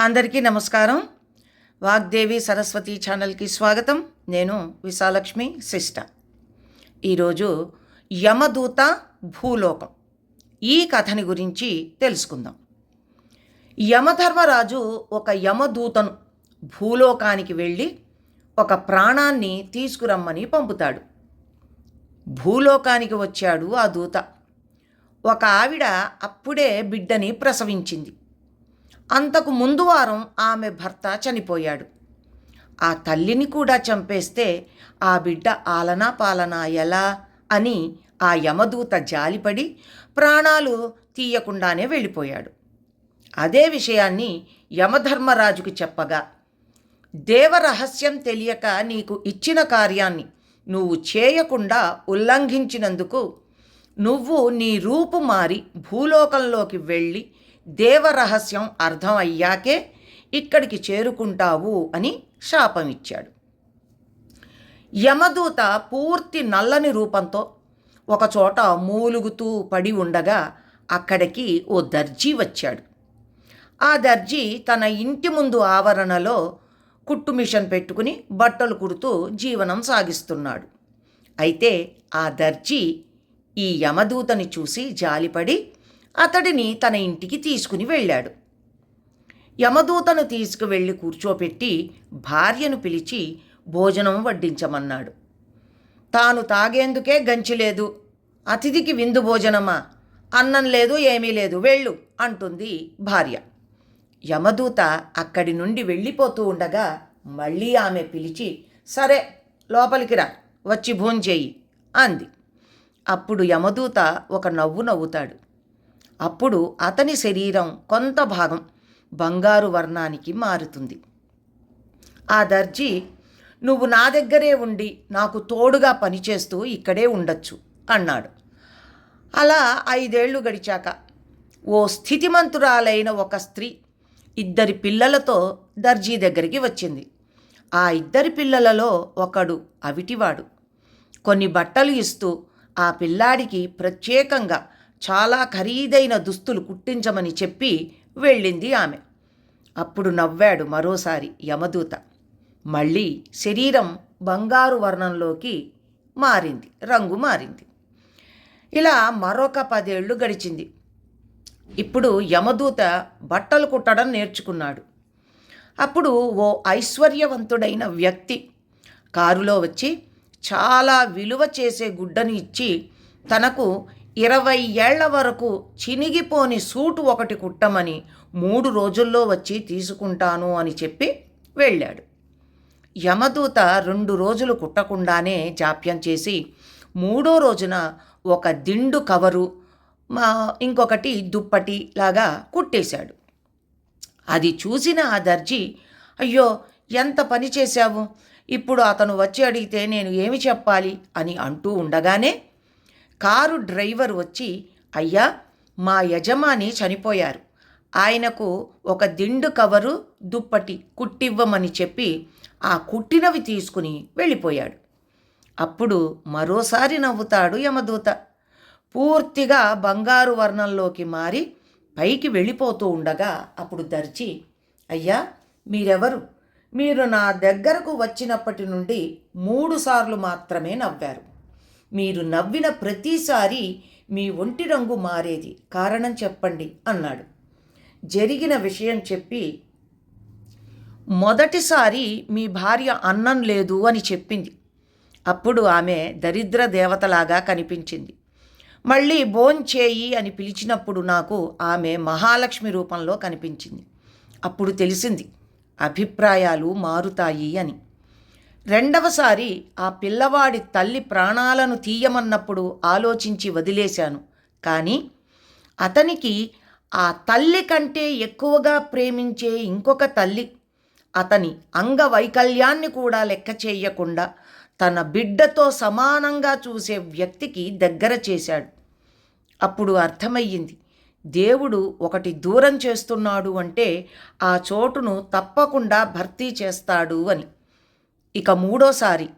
అందరికీ నమస్కారం. వాగ్దేవి సరస్వతి ఛానల్కి స్వాగతం. నేను విశాలక్ష్మి శిష్ట ఈరోజు యమదూత భూలోకం. ఈ కథని గురించి తెలుసుకుందాం. యమధర్మరాజు ఒక యమదూతను భూలోకానికి వెళ్ళి ఒక ప్రాణాన్ని తీసుకురమ్మని పంపుతాడు. భూలోకానికి వచ్చాడు ఆ దూత. ఒక ఆవిడ అప్పుడే బిడ్డని ప్రసవించింది. అంతకు ముందు వారం ఆమె భర్త చనిపోయాడు. ఆ తల్లిని కూడా చంపేస్తే ఆ బిడ్డ ఆలనా పాలనా ఎలా అని ఆ యమదూత జాలిపడి ప్రాణాలు తీయకుండానే వెళ్ళిపోయాడు. అదే విషయాన్ని యమధర్మరాజుకు చెప్పగా దేవరహస్యం తెలియక నీకు ఇచ్చిన కార్యాన్ని నువ్వు చేయకుండా ఉల్లంఘించినందుకు నువ్వు నీ రూపు మారి భూలోకంలోకి వెళ్ళి దేవరహస్యం అర్థం అయ్యాకే ఇక్కడికి చేరుకుంటావు అని శాపం ఇచ్చాడు యమదూత పూర్తి నల్లని రూపంతో ఒకచోట మూలుగుతూ పడి ఉండగా అక్కడికి ఓ దర్జీ వచ్చాడు. ఆ దర్జీ తన ఇంటి ముందు ఆవరణలో కుట్టు మిషన్ పెట్టుకుని బట్టలు కుడుతూ జీవనం సాగిస్తున్నాడు. అయితే ఆ దర్జీ ఈ యమదూతని చూసి జాలిపడి అతడిని తన ఇంటికి తీసుకుని వెళ్ళాడు. యమదూతను తీసుకువెళ్ళి కూర్చోపెట్టి భార్యను పిలిచి భోజనం వడ్డించమన్నాడు. తాను తాగేందుకే గంచి లేదు. అతిథికి విందు భోజనమా? అన్నం లేదు ఏమీ లేదు వెళ్ళు అంటుంది భార్య. యమదూత అక్కడి నుండి వెళ్ళిపోతూ ఉండగా మళ్ళీ ఆమె పిలిచి సరే లోపలికి రా వచ్చి భోంచేయి అంది. అప్పుడు యమదూత ఒక నవ్వు నవ్వుతాడు. అప్పుడు అతని శరీరం కొంత భాగం బంగారు వర్ణానికి మారుతుంది. ఆ దర్జీ నువ్వు నా దగ్గరే ఉండి నాకు తోడుగా పనిచేస్తూ ఇక్కడే ఉండొచ్చు అన్నాడు. అలా ఐదేళ్ళు గడిచాక ఓ స్థితిమంతురాలైన ఒక స్త్రీ ఇద్దరి పిల్లలతో దర్జీ దగ్గరికి వచ్చింది. ఆ ఇద్దరి పిల్లలలో ఒకడు అవిటివాడు. కొన్ని బట్టలు ఇస్తూ ఆ పిల్లాడికి ప్రత్యేకంగా చాలా ఖరీదైన దుస్తులు కుట్టించమని చెప్పి వెళ్ళింది ఆమె. అప్పుడు నవ్వాడు మరోసారి యమదూత. మళ్ళీ శరీరం బంగారు వర్ణంలోకి మారింది రంగు మారింది. ఇలా మరొక పదేళ్ళు గడిచింది. ఇప్పుడు యమదూత బట్టలు కుట్టడం నేర్చుకున్నాడు. అప్పుడు ఓ ఐశ్వర్యవంతుడైన వ్యక్తి కారులో వచ్చి చాలా విలువ చేసే గుడ్డను ఇచ్చి తనకు ఇరవై ఏళ్ళ వరకు చినిగిపోని సూటు ఒకటి కుట్టమని మూడు రోజుల్లో వచ్చి తీసుకుంటాను అని చెప్పి వెళ్ళాడు. యమదూత రెండు రోజులు కుట్టకుండానే జాప్యం చేసి మూడో రోజున ఒక దిండు కవరు మా ఇంకొకటి దుప్పటి లాగా కుట్టేశాడు. అది చూసిన ఆ దర్జీ అయ్యో ఎంత పని చేశావు? ఇప్పుడు అతను వచ్చి అడిగితే నేను ఏమి చెప్పాలి? అని అంటూ ఉండగానే కారు డ్రైవర్ వచ్చి అయ్యా మా యజమాని చనిపోయారు. ఆయనకు ఒక దిండు కవరు దుప్పటి కుట్టివ్వమని చెప్పి ఆ కుట్టినవి తీసుకుని వెళ్ళిపోయాడు. అప్పుడు మరోసారి నవ్వుతాడు యమదూత. పూర్తిగా బంగారు వర్ణంలోకి మారి పైకి వెళ్ళిపోతూ ఉండగా అప్పుడు దర్జీ అయ్యా మీరెవరు? మీరు నా దగ్గరకు వచ్చినప్పటి నుండి మూడుసార్లు మాత్రమే నవ్వారు. మీరు నవ్విన ప్రతిసారి మీ ఒంటి రంగు మారేది. కారణం చెప్పండి అన్నాడు. జరిగిన విషయం చెప్పి మొదటిసారి మీ భార్య అన్నం లేదు అని చెప్పింది. అప్పుడు ఆమె దరిద్ర దేవతలాగా కనిపించింది. మళ్ళీ భోంచేయి అని పిలిచినప్పుడు నాకు ఆమె మహాలక్ష్మి రూపంలో కనిపించింది. అప్పుడు తెలిసింది అభిప్రాయాలు మారుతాయి అని. రెండవసారి ఆ పిల్లవాడి తల్లి ప్రాణాలను తీయమన్నప్పుడు ఆలోచించి వదిలేశాను. కానీ అతనికి ఆ తల్లి కంటే ఎక్కువగా ప్రేమించే ఇంకొక తల్లి అతని అంగవైకల్యాన్ని కూడా లెక్క చేయకుండా తన బిడ్డతో సమానంగా చూసే వ్యక్తికి దగ్గర చేశాడు. అప్పుడు అర్థమయ్యింది దేవుడు ఒకటి దూరం చేస్తున్నాడు అంటే ఆ చోటును తప్పకుండా భర్తీ చేస్తాడు అని. ఇక మూడోసారి.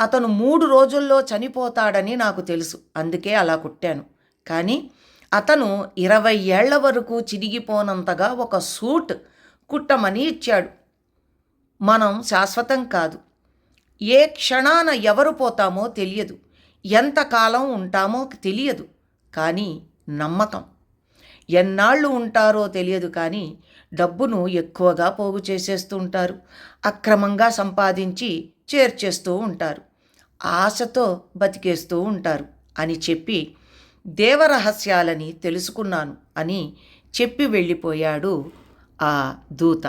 అతను మూడు రోజుల్లో చనిపోతాడని నాకు తెలుసు. అందుకే అలా కుట్టాను. కానీ అతను ఇరవై ఏళ్ళ వరకు చిరిగిపోనంతగా ఒక సూట్ కుట్టమని ఇచ్చాడు. మనం శాశ్వతం కాదు. ఏ క్షణాన ఎవరు పోతామో తెలియదు. ఎంతకాలం ఉంటామో తెలియదు. కానీ నమ్మకం. ఎన్నాళ్ళు ఉంటారో తెలియదు కానీ డబ్బును ఎక్కువగా పోగు చేసేస్తూ ఉంటారు అక్రమంగా సంపాదించి చేర్చేస్తూ ఉంటారు. ఆశతో బతికేస్తూ ఉంటారు అని చెప్పి దేవరహస్యాలని తెలుసుకున్నాను అని చెప్పి వెళ్ళిపోయాడు ఆ దూత.